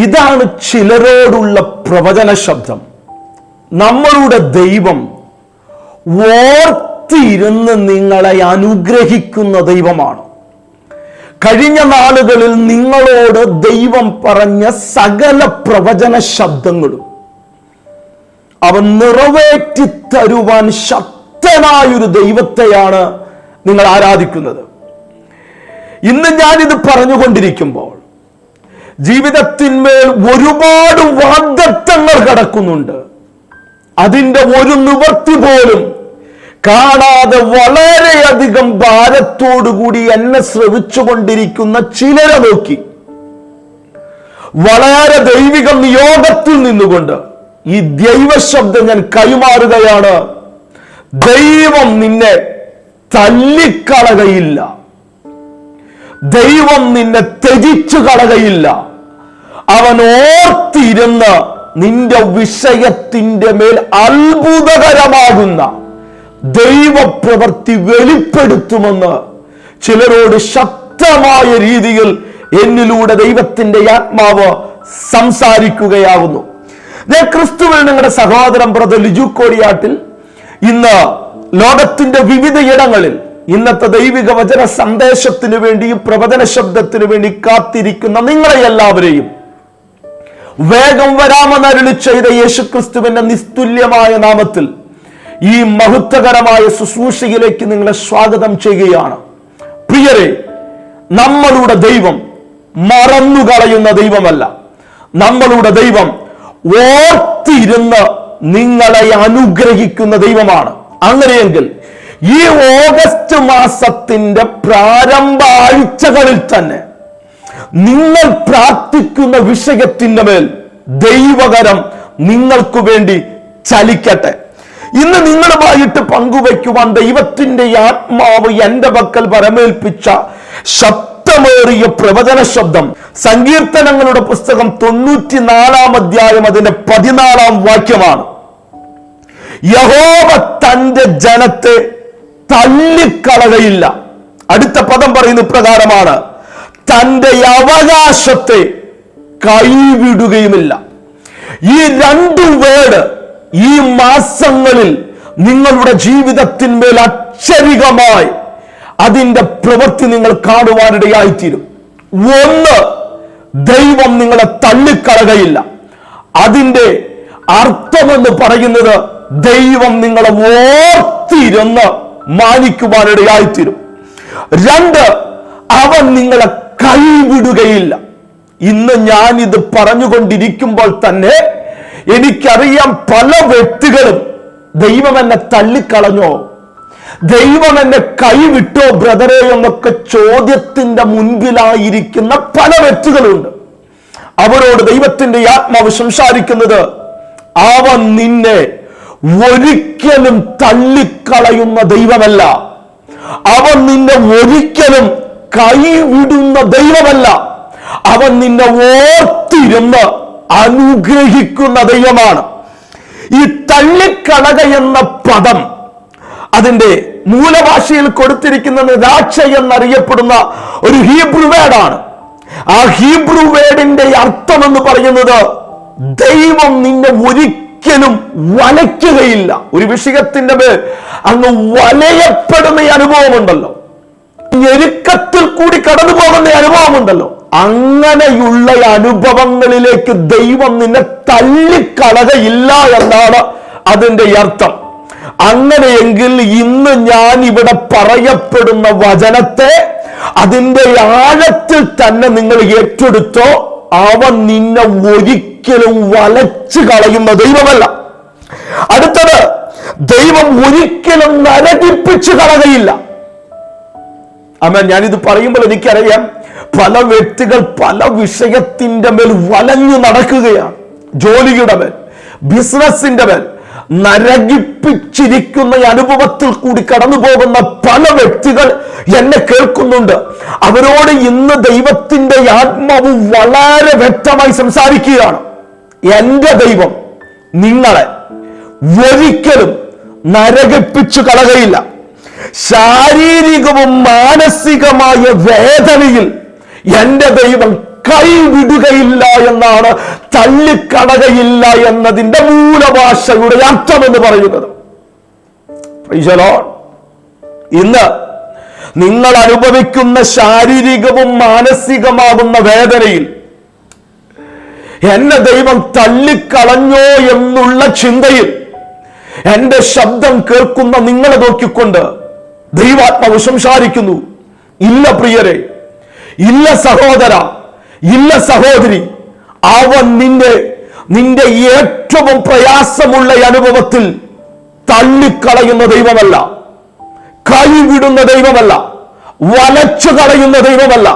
ഇതാണ് ചിലരോടുള്ള പ്രവചന ശബ്ദം. നമ്മളുടെ ദൈവം ഓർത്തിരുന്ന് നിങ്ങളെ അനുഗ്രഹിക്കുന്ന ദൈവമാണ്. കഴിഞ്ഞ നാളുകളിൽ നിങ്ങളോട് ദൈവം പറഞ്ഞ സകല പ്രവചന ശബ്ദങ്ങളും അവൻ നിറവേറ്റി തരുവാൻ ശക്തനായൊരു ദൈവത്തെയാണ് നിങ്ങൾ ആരാധിക്കുന്നത്. ഇന്ന് ഞാനിത് പറഞ്ഞുകൊണ്ടിരിക്കുമ്പോൾ ജീവിതത്തിന്മേൽ ഒരുപാട് വാഗ്ദത്തങ്ങൾ കടക്കുന്നുണ്ട്. അതിന്റെ ഒരു നിവർത്തി പോലും കാണാതെ വളരെയധികം ഭാരത്തോടുകൂടി എന്നെ ശ്രവിച്ചുകൊണ്ടിരിക്കുന്ന ചിലരെ നോക്കി. വളരെ ദൈവിക നിയോഗത്തിൽ നിന്നുകൊണ്ട് ഈ ദൈവശബ്ദം ഞാൻ കൈമാറുകയാണ്. ദൈവം നിന്നെ തല്ലിക്കളകയില്ല. ദൈവം നിന്നെ ത്യജിച്ചു കളകയില്ല. അവൻ ഓർത്തിരുന്ന് നിന്റെ വിഷയത്തിന്റെ മേൽ അത്ഭുതകരമാകുന്ന ദൈവപ്രവൃത്തി വെളിപ്പെടുത്തുമെന്ന് ചിലരോട് ശക്തമായ രീതിയിൽ എന്നിലൂടെ ദൈവത്തിന്റെ ആത്മാവ് സംസാരിക്കുകയാകുന്നു. ഞാൻ ക്രിസ്തുവിൽ നിങ്ങളുടെ സഹോദരൻ ബ്രദർ ലിജു കോടിയാട്ടിൽ ഇന്ന് ലോകത്തിന്റെ വിവിധ ഇടങ്ങളിൽ ഇന്നത്തെ ദൈവിക വചന സന്ദേശത്തിനു വേണ്ടിയും പ്രവചന ശബ്ദത്തിനു വേണ്ടി കാത്തിരിക്കുന്ന നിങ്ങളെ എല്ലാവരെയും വേഗം വരാമെന്ന് അരുളി ചെയ്ത യേശുക്രിസ്തുവിന്റെ നിസ്തുല്യമായ നാമത്തിൽ ഈ മഹത്വകരമായ ശുശ്രൂഷയിലേക്ക് നിങ്ങളെ സ്വാഗതം ചെയ്യുകയാണ്. പ്രിയരെ നമ്മളുടെ ദൈവം മറന്നുകളയുന്ന ദൈവമല്ല. നമ്മളുടെ ദൈവം ഓർത്തിരുന്ന് നിങ്ങളെ അനുഗ്രഹിക്കുന്ന ദൈവമാണ്. അങ്ങനെയെങ്കിൽ ഈ ഓഗസ്റ്റ് മാസത്തിന്റെ പ്രാരംഭ ആഴ്ചകളിൽ തന്നെ നിങ്ങൾ പ്രാർത്ഥിക്കുന്ന വിഷയത്തിന്റെ മേൽ ദൈവകരം നിങ്ങൾക്കു വേണ്ടി ചലിക്കട്ടെ. ഇന്ന് നിങ്ങളുമായിട്ട് പങ്കുവയ്ക്കുവാൻ ദൈവത്തിന്റെ ആത്മാവ് എന്റെ പക്കൽ പരമേൽപ്പിച്ച ശബ്ദമേറിയ പ്രവചന ശബ്ദം. സങ്കീർത്തനങ്ങളുടെ പുസ്തകം തൊണ്ണൂറ്റിനാലാം അധ്യായം അതിന്റെ പതിനാലാം വാക്യമാണ്. യഹോവ തന്റെ ജനത്തെ തള്ളിക്കളകയില്ല. അടുത്ത പദം പറയുന്ന പ്രകാരമാണ് തന്റെ അവകാശത്തെ കൈവിടുകയുമില്ല. ഈ രണ്ടു വേർഡ് ഈ മാസങ്ങളിൽ നിങ്ങളുടെ ജീവിതത്തിന്മേൽ അക്ഷരികമായി അതിന്റെ പ്രവൃത്തി നിങ്ങൾ കാണുവാനിടയായിത്തീരും. ഒന്ന് ദൈവം നിങ്ങളെ തള്ളിക്കളകയില്ല അതിന്റെ അർത്ഥമെന്ന് പറയുന്നത് ദൈവം നിങ്ങളെ ഓർത്തിരുന്ന് മാനിക്കുവാനിടയായിത്തീരും. രണ്ട് അവൻ നിങ്ങളെ കൈവിടുകയില്ല. ഇന്ന് ഞാൻ ഇത് പറഞ്ഞുകൊണ്ടിരിക്കുമ്പോൾ തന്നെ എനിക്കറിയാം പല വ്യക്തികളും ദൈവം എന്നെ തള്ളിക്കളഞ്ഞോ ദൈവം എന്നെ കൈവിട്ടോ ബ്രദറെ എന്നൊക്കെ ചോദ്യത്തിന്റെ മുൻപിലായിരിക്കുന്ന പല വ്യക്തികളുണ്ട്. അവരോട് ദൈവത്തിന്റെ ആത്മാവ് സംസാരിക്കുന്നത് അവൻ നിന്നെ ഒരിക്കലും തള്ളിക്കളയുന്ന ദൈവമല്ല. അവൻ നിന്നെ ഒരിക്കലും കൈവിടുന്ന ദൈവമല്ല. അവൻ നിന്നെ ഓർത്തിരുന്ന് അനുഗ്രഹിക്കുന്ന ദൈവമാണ്. ഈ തള്ളിക്കളക എന്ന പദം അതിന്റെ മൂലഭാഷയിൽ കൊടുത്തിരിക്കുന്ന നിരാക്ഷ എന്നറിയപ്പെടുന്ന ഒരു ഹീബ്രു വേഡാണ്. ആ ഹീബ്രു വേഡിന്റെ അർത്ഥം എന്ന് പറയുന്നത് ദൈവം നിന്നെ ഒരിക്കലും വലയ്ക്കുകയില്ല. ഒരു വിഷയത്തിന്റെ മേൽ അങ്ങ് വലയപ്പെടുന്ന അനുഭവമുണ്ടല്ലോ. ഞെരുക്കത്തിൽ കൂടി കടന്നു പോകുന്ന അനുഭവമുണ്ടല്ലോ. അങ്ങനെയുള്ള അനുഭവങ്ങളിലേക്ക് ദൈവം നിന്നെ തള്ളിക്കളകയില്ല എന്നാണ് അതിന്റെ അർത്ഥം. അങ്ങനെയെങ്കിൽ ഇന്ന് ഞാൻ ഇവിടെ പറയപ്പെടുന്ന വചനത്തെ അതിന്റെ ആഴത്തിൽ തന്നെ നിങ്ങൾ ഏറ്റെടുത്തോ. അവൻ നിന്നെ ഒരിക്കലും വലച്ചു കളയുന്ന ദൈവമല്ല. അടുത്തത് ദൈവം ഒരിക്കലും നരകിപ്പിച്ചു കളകയില്ല അമ്മ ഞാനിത് പറയുമ്പോൾ എനിക്കറിയാം പല വ്യക്തികൾ പല വിഷയത്തിന്റെ മേൽ വലഞ്ഞു നടക്കുകയാണ്. ജോലിയുടെ മേൽ ബിസിനസിന്റെ മേൽ നരകിപ്പിച്ചിരിക്കുന്ന അനുഭവത്തിൽ കൂടി കടന്നു പോകുന്ന പല വ്യക്തികൾ എന്നെ കേൾക്കുന്നുണ്ട്. അവരോട് ഇന്ന് ദൈവത്തിന്റെ ആത്മാവ് വളരെ വ്യക്തമായി സംസാരിക്കുകയാണ്. എന്റെ ദൈവം നിങ്ങളെ ഒരിക്കലും നരകിപ്പിച്ചു കളകയില്ല ശാരീരികവും മാനസികമായ വേദനയിൽ എന്റെ ദൈവം കൈവിടുകയില്ല എന്നാണ് തള്ളിക്കടകയില്ല എന്നതിന്റെ മൂലഭാഷയുടെ അർത്ഥം എന്ന് പറയുന്നത്. ഇന്ന് നിങ്ങൾ അനുഭവിക്കുന്ന ശാരീരികവും മാനസികമാകുന്ന വേദനയിൽ എന്നെ ദൈവം തള്ളിക്കളഞ്ഞോ എന്നുള്ള ചിന്തയിൽ എന്റെ ശബ്ദം കേൾക്കുന്ന നിങ്ങളെ നോക്കിക്കൊണ്ട് ദൈവാത്മാവ് സംസാരിക്കുന്നു. ഇല്ല പ്രിയരെ ഇല്ല സഹോദര ഇല്ല സഹോദരി അവൻ നിന്റെ നിന്റെ ഏറ്റവും പ്രയാസമുള്ള അനുഭവത്തിൽ തള്ളിക്കളയുന്ന ദൈവമല്ല കൈവിടുന്ന ദൈവമല്ല വലച്ചു കളയുന്ന ദൈവമല്ല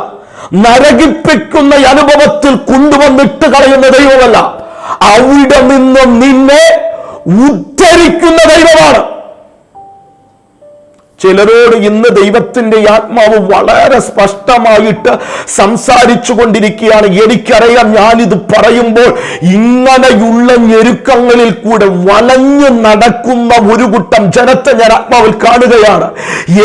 നരകിപ്പിക്കുന്ന അനുഭവത്തിൽ കൊണ്ടുവന്നിട്ട് കളയുന്ന ദൈവമല്ല അവിടെ നിന്ന് നിന്നെ ഉദ്ധരിക്കുന്ന ദൈവമാണ്. ചിലരോട് ഇന്ന് ദൈവത്തിന്റെ ആത്മാവ് വളരെ സ്പഷ്ടമായിട്ട് സംസാരിച്ചു കൊണ്ടിരിക്കുകയാണ് എനിക്കറിയാം ഞാനിത് പറയുമ്പോൾ ഇങ്ങനെയുള്ള ഞെരുക്കങ്ങളിൽ കൂടെ വലഞ്ഞു നടക്കുന്ന ഒരു കൂട്ടം ജനത്തെ ഞാൻ ആത്മാവിൽ കാണുകയാണ്.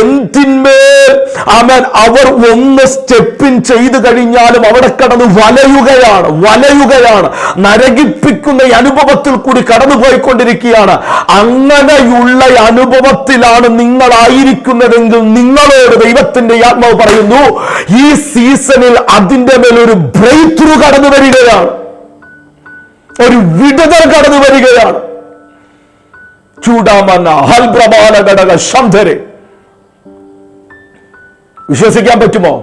എന്തിന്മേൽ അവൻ അവർ ഒന്ന് സ്റ്റെപ്പിൻ ചെയ്തു കഴിഞ്ഞാലും അവിടെ കടന്ന് വലയുകയാണ് വലയുകയാണ്. നരകിപ്പിക്കുന്ന അനുഭവത്തിൽ കൂടി കടന്നുപോയിക്കൊണ്ടിരിക്കുകയാണ്. അങ്ങനെയുള്ള അനുഭവത്തിലാണ് നിങ്ങളായിരിക്കുന്നതെങ്കിൽ നിങ്ങളോട് ദൈവത്തിന്റെ ആത്മാവ് പറയുന്നു ഈ സീസണിൽ അതിന്റെ മേലൊരു ബ്രേക്ക് ത്രൂ കടന്നു വരികയാണ്. ഒരു വിടുതൽ കടന്നു വരികയാണ്. ചൂടാമന്ന ഹൽപ്രമാല ഘടക ശബ്ദരെ വിശ്വസിക്കാൻ പറ്റുമോ?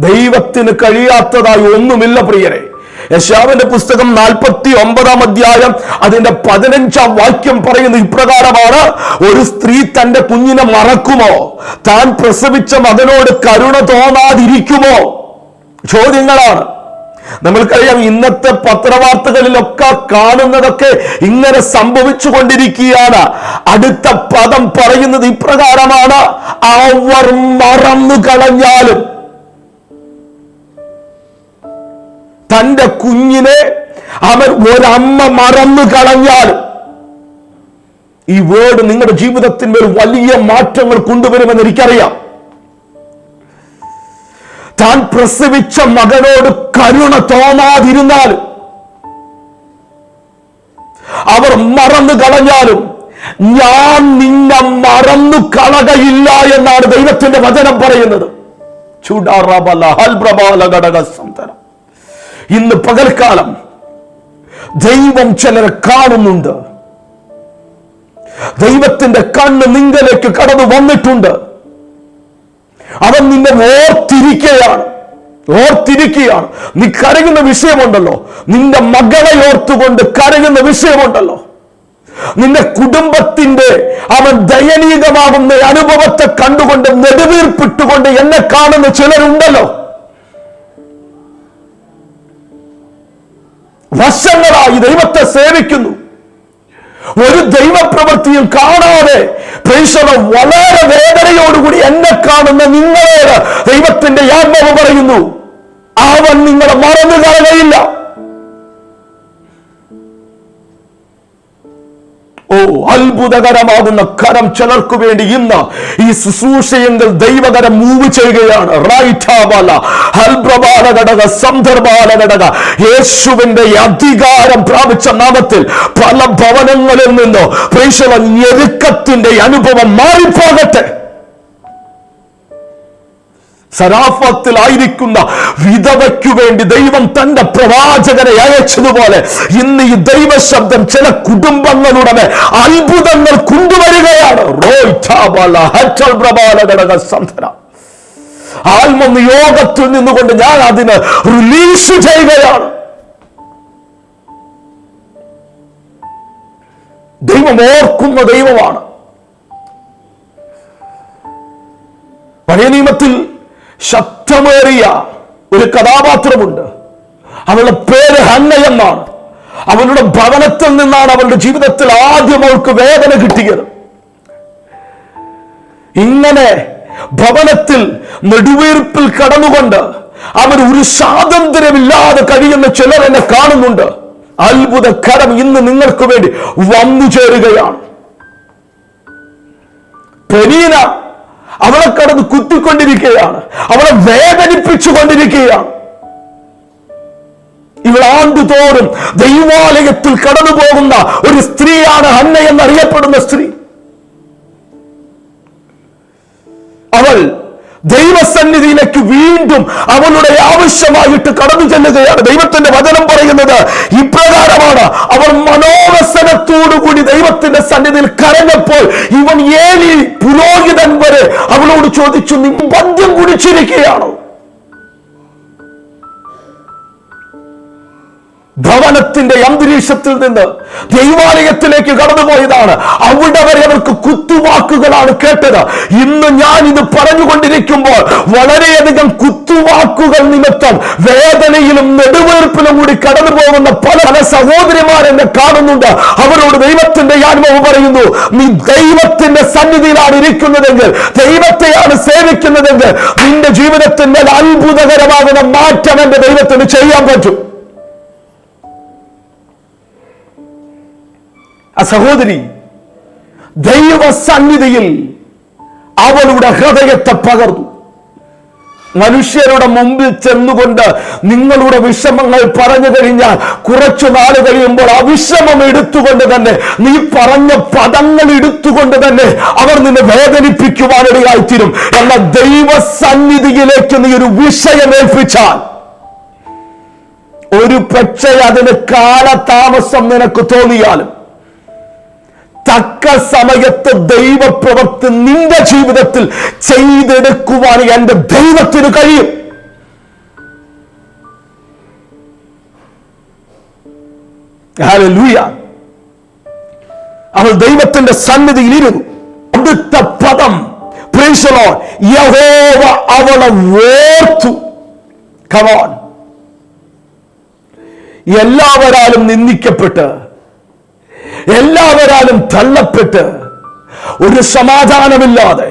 ദൈവത്തിന് കഴിയാത്തതായി ഒന്നുമില്ല പ്രിയരെ. യശാവിന്റെ പുസ്തകം നാൽപ്പത്തി ഒമ്പതാം അധ്യായം അതിന്റെ പതിനഞ്ചാം വാക്യം പറയുന്നത് ഇപ്രകാരമാണ് ഒരു സ്ത്രീ തന്റെ കുഞ്ഞിനെ മറക്കുമോ? താൻ പ്രസവിച്ച മകനോട് കരുണ തോന്നാതിരിക്കുമോ? ചോദ്യങ്ങളാണ്. നമ്മൾക്കറിയാം ഇന്നത്തെ പത്രവാർത്തകളിലൊക്കെ കാണുന്നതൊക്കെ ഇങ്ങനെ സംഭവിച്ചു കൊണ്ടിരിക്കുകയാണ് അടുത്ത പദം പറയുന്നത് ഇപ്രകാരമാണ് അവർ മറന്നു കളഞ്ഞാലും തന്റെ കുഞ്ഞിനെ അവൻ ഒരമ്മ മറന്നു കളഞ്ഞാൽ ഈ വേർഡ് നിങ്ങളുടെ ജീവിതത്തിന്മേൽ വലിയ മാറ്റങ്ങൾ കൊണ്ടുവരുമെന്ന് എനിക്കറിയാം. താൻ പ്രസവിച്ച മകനോട് കരുണ തോന്നാതിരുന്നാൽ അവർ മറന്നു കളഞ്ഞാലും ഞാൻ നിന്നെ മറന്നു കളകയില്ല എന്നാണ് ദൈവത്തിന്റെ വചനം പറയുന്നത്. ചൂടാറബല ഹൽപ്രബാല ഘടക സന്തനം ഇന്ന് പകൽക്കാലം ദൈവം ചിലരെ കാണുന്നുണ്ട്. ദൈവത്തിന്റെ കണ്ണ് നിങ്കലേക്ക് കടന്നു വന്നിട്ടുണ്ട്. അവൻ നിന്നെ ഓർത്തിരിക്കുകയാണ്. ഓർത്തിരിക്കുകയാണ്. നീ കരയുന്ന വിഷയമുണ്ടല്ലോ. നിന്റെ മകളെ ഓർത്തുകൊണ്ട് കരയുന്ന വിഷയമുണ്ടല്ലോ. നിന്റെ കുടുംബത്തിന്റെ അവൻ ദയനീയമാകുന്ന അനുഭവത്തെ കണ്ടുകൊണ്ട് നെടുവീർപ്പിട്ടുകൊണ്ട് എന്നെ കാണുന്ന ചിലരുണ്ടല്ലോ. വർഷങ്ങളായി ദൈവത്തെ സേവിക്കുന്നു. ഒരു ദൈവപ്രവൃത്തിയും കാണാതെ പ്രേക്ഷകർ വളരെ വേദനയോടുകൂടി എന്നെ കാണുന്ന നിങ്ങളോട് ദൈവത്തിന്റെ ആത്മാവ് പറയുന്നു. അവൻ നിങ്ങളെ മറന്നു കളകയില്ല ഓ അത്ഭുതകരമാകുന്ന കരം ചിലർക്കു വേണ്ടി ഇന്ന് ഈ ശുശ്രൂഷയെങ്കിൽ ദൈവകരം മൂവ് ചെയ്യുകയാണ്. ഘടക യേശുവിന്റെ അധികാരം പ്രാപിച്ച നാമത്തിൽ പല ഭവനങ്ങളിൽ നിന്നോ പ്രേക്ഷക ഞെരുക്കത്തിന്റെ അനുഭവം മാറിപ്പോകട്ടെ. സരാഫത്തിലായിരിക്കുന്ന വിധവയ്ക്കു വേണ്ടി ദൈവം തന്റെ പ്രവാചകനെ അയച്ചതുപോലെ ഇന്ന് ഈ ദൈവശബ്ദം ചില കുടുംബങ്ങളുടെ അത്ഭുതങ്ങൾ കൊണ്ടുവരികയാണ്. ആത്മനിയോഗത്തിൽ നിന്നുകൊണ്ട് ഞാൻ അതിന് റിലീസ് ചെയ്യുകയാണ്. ദൈവം ഓർക്കുന്ന ദൈവമാണ്. പഴയ നിയമത്തിൽ ശക്തമേറിയ ഒരു കഥാപാത്രമുണ്ട്. അവളുടെ പേര് ഹന്ന എന്നാണ്. അവളുടെ ഭവനത്തിൽ നിന്നാണ് അവളുടെ ജീവിതത്തിൽ ആദ്യം അവൾക്ക് വേദന കിട്ടിയത്. ഇങ്ങനെ ഭവനത്തിൽ നെടുവീർപ്പിൽ കടന്നുകൊണ്ട് അവർ ഒരു സ്വാതന്ത്ര്യമില്ലാതെ കഴിയുന്ന ചിലർ എന്നെ കാണുന്നുണ്ട്. അത്ഭുത കരം ഇന്ന് നിങ്ങൾക്ക് വേണ്ടി വന്നു ചേരുകയാണ് പെരീന അവളെ കടന്ന് കുത്തിക്കൊണ്ടിരിക്കുകയാണ്. അവളെ വേദനിപ്പിച്ചുകൊണ്ടിരിക്കുകയാണ്. ഇവൾ ആണ്ടുതോറും ദൈവാലയത്തിൽ കടന്നു പോകുന്ന ഒരു സ്ത്രീയാണ് ഹന്ന എന്നറിയപ്പെടുന്ന സ്ത്രീ. അവൾ ദൈവസന്നിധിയിലേക്ക് വീണ്ടും അവളുടെ ആവശ്യമായിട്ട് കടന്നു ചെല്ലുകയാണ്. ദൈവത്തിന്റെ വചനം പറയുന്നത് ഇപ്രകാരമാണ്. അവൾ മനോവസനത്തോടുകൂടി ദൈവത്തിന്റെ സന്നിധിയിൽ കരഞ്ഞപ്പോൾ ഇവൻ ഏലി പുരോഹിതൻ വരെ അവളോട് ചോദിച്ചു നീ പദ്യം കുടിച്ചിരിക്കുകയാണോ? ഭവനത്തിന്റെ അന്തരീക്ഷത്തിൽ നിന്ന് ദൈവാലയത്തിലേക്ക് കടന്നുപോയതാണ്. അവിടെ വരെ അവർക്ക് കുത്തുവാക്കുകളാണ് കേട്ടത്. ഇന്ന് ഞാൻ ഇത് പറഞ്ഞുകൊണ്ടിരിക്കുമ്പോൾ വളരെയധികം കുത്തുവാക്കുകൾ നിമിത്തം വേദനയിലും നെടുവേർപ്പിലും കൂടി കടന്നു പോകുന്ന പല പല സഹോദരിമാരെന്നെ കാണുന്നുണ്ട്. അവരോട് ദൈവത്തിന്റെ അനുഭവം പറയുന്നു നീ ദൈവത്തിന്റെ സന്നിധിയിലാണ് ഇരിക്കുന്നതെങ്കിൽ ദൈവത്തെയാണ് സേവിക്കുന്നതെങ്കിൽ നിന്റെ ജീവിതത്തിന്റെ അത്ഭുതകരമാകുന്ന മാറ്റം എന്റെ ദൈവത്തിന് ചെയ്യാൻ പറ്റും. ആ സഹോദരി ദൈവ സന്നിധിയിൽ അവളുടെ ഹൃദയത്തെ പകർന്നു. മനുഷ്യരുടെ മുമ്പിൽ ചെന്നുകൊണ്ട് നിങ്ങളുടെ വിഷമങ്ങൾ പറഞ്ഞു കഴിഞ്ഞാൽ കുറച്ചു നാൾ കഴിയുമ്പോൾ ആ വിഷമം എടുത്തുകൊണ്ട് തന്നെ നീ പറഞ്ഞ പദങ്ങൾ എടുത്തുകൊണ്ട് തന്നെ അവർ നിന്നെ വേദനിപ്പിക്കുവാനിടയായിത്തീരും. എന്ന ദൈവ സന്നിധിയിലേക്ക് നീ ഒരു വിഷയം ഏൽപ്പിച്ചാൽ ഒരു പക്ഷേ അതിന് കാലതാമസം നിനക്ക് തോന്നിയാലും തക്ക സമയത്ത് ദൈവപ്രവൃത്തി നിന്റെ ജീവിതത്തിൽ ചെയ്തെടുക്കുവാൻ എന്റെ ദൈവത്തിന് കഴിയും. അവൾ ദൈവത്തിന്റെ സന്നിധിയിൽ ഇരുന്നു അടുത്ത പദം. യഹോവ അവളെ ഓർത്തു. കമോൺ എല്ലാവരാലും നിന്ദിക്കപ്പെട്ട് എല്ലാവരാലും തള്ളപ്പെട്ട് ഒരു സമാധാനമില്ലാതെ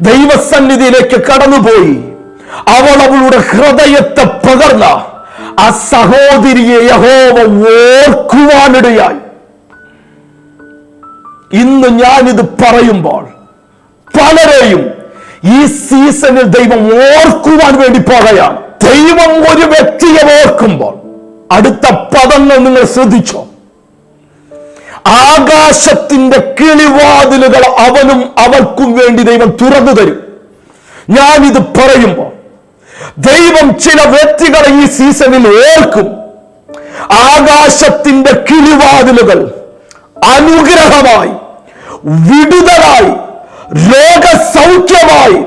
ദൈവസന്നിധിയിലേക്ക് കടന്നുപോയി. അവൾ അവളുടെ ഹൃദയത്തെ പകർന്ന ആ സഹോദരിയെ യഹോവ ഓർക്കുവാനിടയായി. ഇന്ന് ഞാനിത് പറയുമ്പോൾ പലരെയും ഈ സീസണിൽ ദൈവം ഓർക്കുവാൻ വേണ്ടി പോകുകയാണ് ദൈവം ഒരു വ്യക്തിയെ ഓർക്കുമ്പോൾ അടുത്ത പദങ്ങൾ നിങ്ങൾ ശ്രദ്ധിച്ചോ? ആകാശത്തിന്റെ കിളിവാതിലുകൾ അവനും അവൾക്കും വേണ്ടി ദൈവം തുറന്നു തരും. ഞാനിത് പറയുമ്പോൾ ദൈവം ചില വ്യക്തികളെ ഈ സീസണിൽ ഓർക്കും ആകാശത്തിന്റെ കിളിവാതിലുകൾ അനുഗ്രഹമായി വിടുതലായി രോഗസൗഖ്യമായി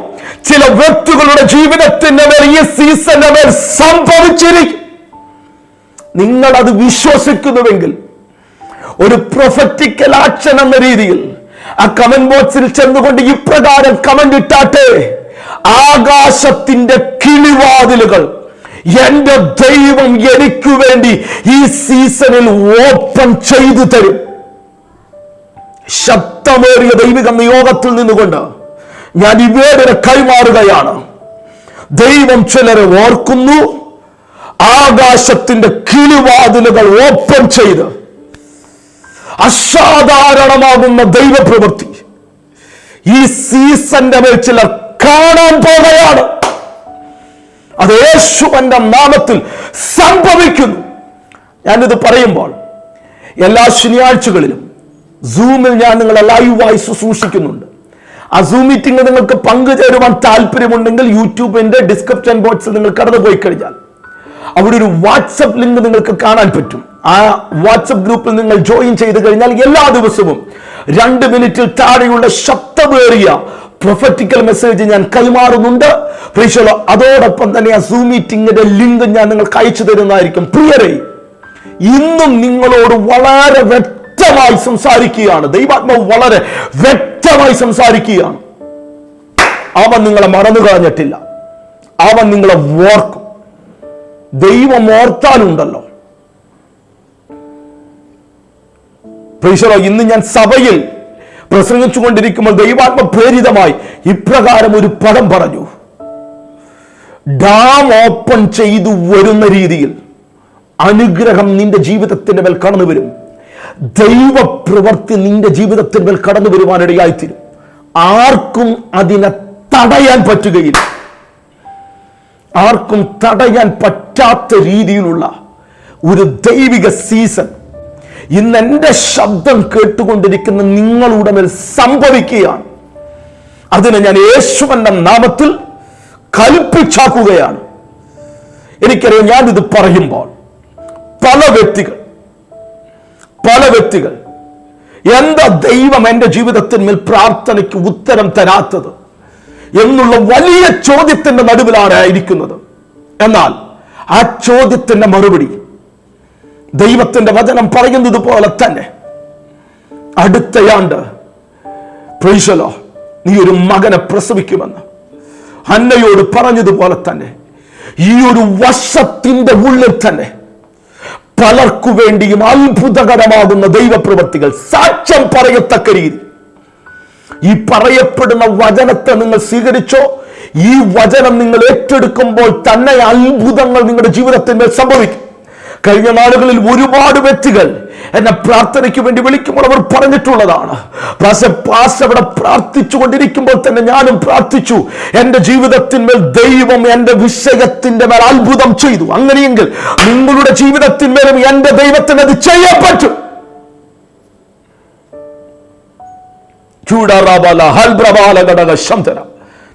ചില വ്യക്തികളുടെ ജീവിതത്തിന്റെ മേൽ ഈ സീസണിന്റെ മേൽ സംഭവിച്ചിരിക്കും. നിങ്ങൾ അത് വിശ്വസിക്കുന്നുവെങ്കിൽ ഒരു പ്രൊഫറ്റിക്കൽ ആക്ഷൻ എന്ന രീതിയിൽ ആ കമന്റ് ബോക്സിൽ ചെന്നുകൊണ്ട് ഇപ്രകാരം കമന്റ് ഇട്ടാട്ടെ. ആകാശത്തിന്റെ കിളിവാതിലുകൾ എന്റെ ദൈവം എനിക്ക് വേണ്ടി ഈ സീസണിൽ ഓപ്പൺ ചെയ്തു തരും. ശബ്ദമേറിയ ദൈവിക നിയോഗത്തിൽ നിന്നുകൊണ്ട് ഞാൻ ഇവേടനെ കൈമാറുകയാണ്. ദൈവം ചിലരെ ഓർക്കുന്നു. ആകാശത്തിന്റെ കിളിവാതിലുകൾ ഓപ്പൺ ചെയ്ത് അസാധാരണമാകുന്ന ദൈവപ്രവൃത്തി. ഈ സീസന്റെ മേൽ ചിലർ കാണാൻ പോകുകയാണ് അത് യേശുവന്റെ നാമത്തിൽ സംഭവിക്കുന്നു. ഞാനിത് പറയുമ്പോൾ എല്ലാ ശനിയാഴ്ചകളിലും സൂമിൽ ഞാൻ നിങ്ങളെ ലൈവായി ശുശ്രൂഷിക്കുന്നുണ്ട്. ആ സൂം മീറ്റിംഗ് നിങ്ങൾക്ക് പങ്കുചേരുവാൻ താല്പര്യമുണ്ടെങ്കിൽ യൂട്യൂബിന്റെ ഡിസ്ക്രിപ്ഷൻ ബോക്സിൽ നിങ്ങൾ കടന്നു പോയി കഴിഞ്ഞാൽ അവിടെ ഒരു വാട്സപ്പ് ലിങ്ക് നിങ്ങൾക്ക് കാണാൻ പറ്റും. ആ വാട്സപ്പ് ഗ്രൂപ്പിൽ നിങ്ങൾ ജോയിൻ ചെയ്ത് കഴിഞ്ഞാൽ എല്ലാ ദിവസവും രണ്ട് മിനിറ്റിൽ താഴെയുള്ള ശബ്ദമേറിയ പ്രൊഫറ്റിക്കൽ മെസ്സേജ് ഞാൻ കൈമാറുന്നുണ്ട്. അതോടൊപ്പം തന്നെ ആ സൂം മീറ്റിംഗിന്റെ ലിങ്ക് ഞാൻ നിങ്ങൾക്ക് അയച്ചു തരുന്നതായിരിക്കും. പ്രിയരെ ഇന്നും നിങ്ങളോട് വളരെ വ്യക്തമായി സംസാരിക്കുകയാണ്. ദൈവാത്മാവ് വളരെ വ്യക്തമായി സംസാരിക്കുകയാണ്. അവൻ നിങ്ങളെ മറന്നു കളഞ്ഞിട്ടില്ല. അവൻ നിങ്ങളെ ഓർക്കും. ദൈവം ഓർത്താലുണ്ടല്ലോ. പ്രീശോ ഇന്ന് ഞാൻ സഭയിൽ പ്രസംഗിച്ചു കൊണ്ടിരിക്കുമ്പോൾ ദൈവാത്മ പ്രേരിതമായി ഇപ്രകാരം ഒരു പദം പറഞ്ഞു. ഡാം ഓപ്പൺ ചെയ്തു വരുന്ന രീതിയിൽ അനുഗ്രഹം നിന്റെ ജീവിതത്തിന്റെ മേൽ കടന്നു വരും. ദൈവപ്രവൃത്തി നിന്റെ ജീവിതത്തിന്മേൽ കടന്നു വരുവാനിടയായിത്തീരും ആർക്കും അതിനെ തടയാൻ പറ്റുകയില്ല. ആർക്കും തടയാൻ പറ്റാത്ത രീതിയിലുള്ള ഒരു ദൈവിക സീസൺ ഇന്ന് എന്റെ ശബ്ദം കേട്ടുകൊണ്ടിരിക്കുന്ന നിങ്ങളുടെ മേൽ സംഭവിക്കുകയാണ്. അതിന് ഞാൻ യേശുവന്റെ നാമത്തിൽ കൽപ്പിച്ചാക്കുകയാണ്. എനിക്കറിയാം ഞാൻ ഇത് പറയുമ്പോൾ പല വ്യക്തികൾ പല വ്യക്തികൾ എന്താ ദൈവം എന്റെ ജീവിതത്തിന്മേൽ പ്രാർത്ഥനയ്ക്ക് ഉത്തരം തരാത്തത് എന്നുള്ള വലിയ ചോദ്യത്തിന്റെ നടുവിലാണ് ഇരിക്കുന്നത് എന്നാൽ ആ ചോദ്യത്തിന്റെ മറുപടി ദൈവത്തിന്റെ വചനം പറയുന്നത് പോലെ തന്നെ. അടുത്തയാണ്ട് പ്രീശലോ നീ ഒരു മകനെ പ്രസവിക്കുമെന്ന് അന്നയോട് പറഞ്ഞതുപോലെ തന്നെ. ഈ ഒരു വർഷത്തിന്റെ ഉള്ളിൽ തന്നെ പലർക്കു വേണ്ടിയും അത്ഭുതകരമാകുന്ന ദൈവപ്രവൃത്തികൾ സാക്ഷ്യം പറയത്തക്ക രീതി. ഈ പറയപ്പെടുന്ന വചനത്തെ നിങ്ങൾ സ്വീകരിച്ചോ? ഈ വചനം നിങ്ങൾ ഏറ്റെടുക്കുമ്പോൾ തന്നെ അത്ഭുതങ്ങൾ നിങ്ങളുടെ ജീവിതത്തിൽ സംഭവിക്കും. കഴിഞ്ഞ നാളുകളിൽ ഒരുപാട് വ്യക്തികൾ എന്നെ പ്രാർത്ഥനയ്ക്ക് വേണ്ടി വിളിക്കുമ്പോൾ അവർ പറഞ്ഞിട്ടുള്ളതാണ്. പാസ് പാസ് അവിടെ പ്രാർത്ഥിച്ചു കൊണ്ടിരിക്കുമ്പോൾ തന്നെ ഞാനും പ്രാർത്ഥിച്ചു. എന്റെ ജീവിതത്തിന്മേൽ ദൈവം എന്റെ വിഷയത്തിന്റെ മേൽ അത്ഭുതം ചെയ്തു. അങ്ങനെയെങ്കിൽ നിങ്ങളുടെ ജീവിതത്തിന്മേലും എന്റെ ദൈവത്തിന് അത് ചെയ്യാൻ പറ്റും.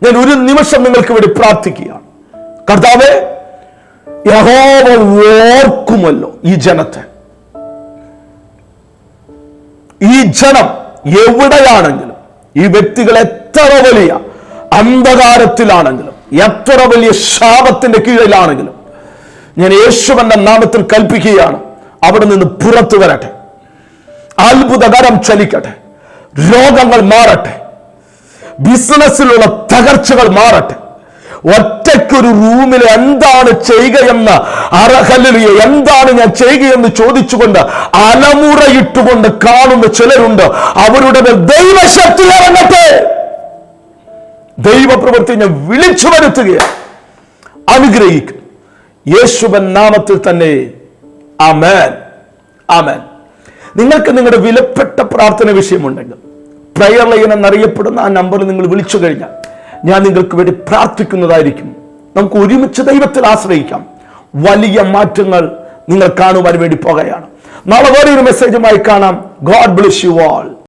ഞാൻ ഒരു നിമിഷം നിങ്ങൾക്ക് വേണ്ടി പ്രാർത്ഥിക്കുകയാണ്. കർത്താവേ യഹോവ ഓർക്കുമല്ലോ ഈ ജനത്തെ. ഈ ജനം എവിടെയാണെങ്കിലും ഈ വ്യക്തികൾ എത്ര വലിയ അന്ധകാരത്തിലാണെങ്കിലും എത്ര വലിയ ശാപത്തിന്റെ കീഴിലാണെങ്കിലും ഞാൻ യേശുവന്റെ നാമത്തിൽ കൽപ്പിക്കുകയാണ് അവിടെ നിന്ന് പുറത്തു വരട്ടെ. അത്ഭുതകരം ചലിക്കട്ടെ. രോഗങ്ങൾ മാറട്ടെ. ബിസിനസ്സിലുള്ള തകർച്ചകൾ മാറട്ടെ. ഒറ്റയ്ക്കൊരു റൂമിൽ എന്താണ് ചെയ്യുകയെന്ന് അർഹലിയ എന്താണ് ഞാൻ ചെയ്യുകയെന്ന് ചോദിച്ചുകൊണ്ട് അലമുറയിട്ടുകൊണ്ട് കാണുന്ന ചിലരുണ്ട്. അവരുടെ ദൈവശക്തി ഇറങ്ങട്ടെ. ദൈവപ്രവൃത്തി ഞാൻ വിളിച്ചു വരുത്തുകയാണ് അനുഗ്രഹിക്കും യേശുവൻ നാമത്തിൽ തന്നെ ആമേൻ. ആമേൻ. നിങ്ങൾക്ക് നിങ്ങളുടെ വിലപ്പെട്ട പ്രാർത്ഥന വിഷയമുണ്ടെങ്കിൽ പ്രയർ ലൈൻ എന്നറിയപ്പെടുന്ന ആ നമ്പറിൽ നിങ്ങൾ വിളിച്ചു കഴിഞ്ഞാൽ ഞാൻ നിങ്ങൾക്ക് വേണ്ടി പ്രാർത്ഥിക്കുന്നതായിരിക്കും. നമുക്ക് ഒരുമിച്ച് ദൈവത്തിൽ ആശ്രയിക്കാം. വലിയ മാറ്റങ്ങൾ നിങ്ങൾ കാണുവാൻ വേണ്ടി പോകുകയാണ്. നാളെ വേറെ ഒരു മെസ്സേജുമായി കാണാം. God bless you all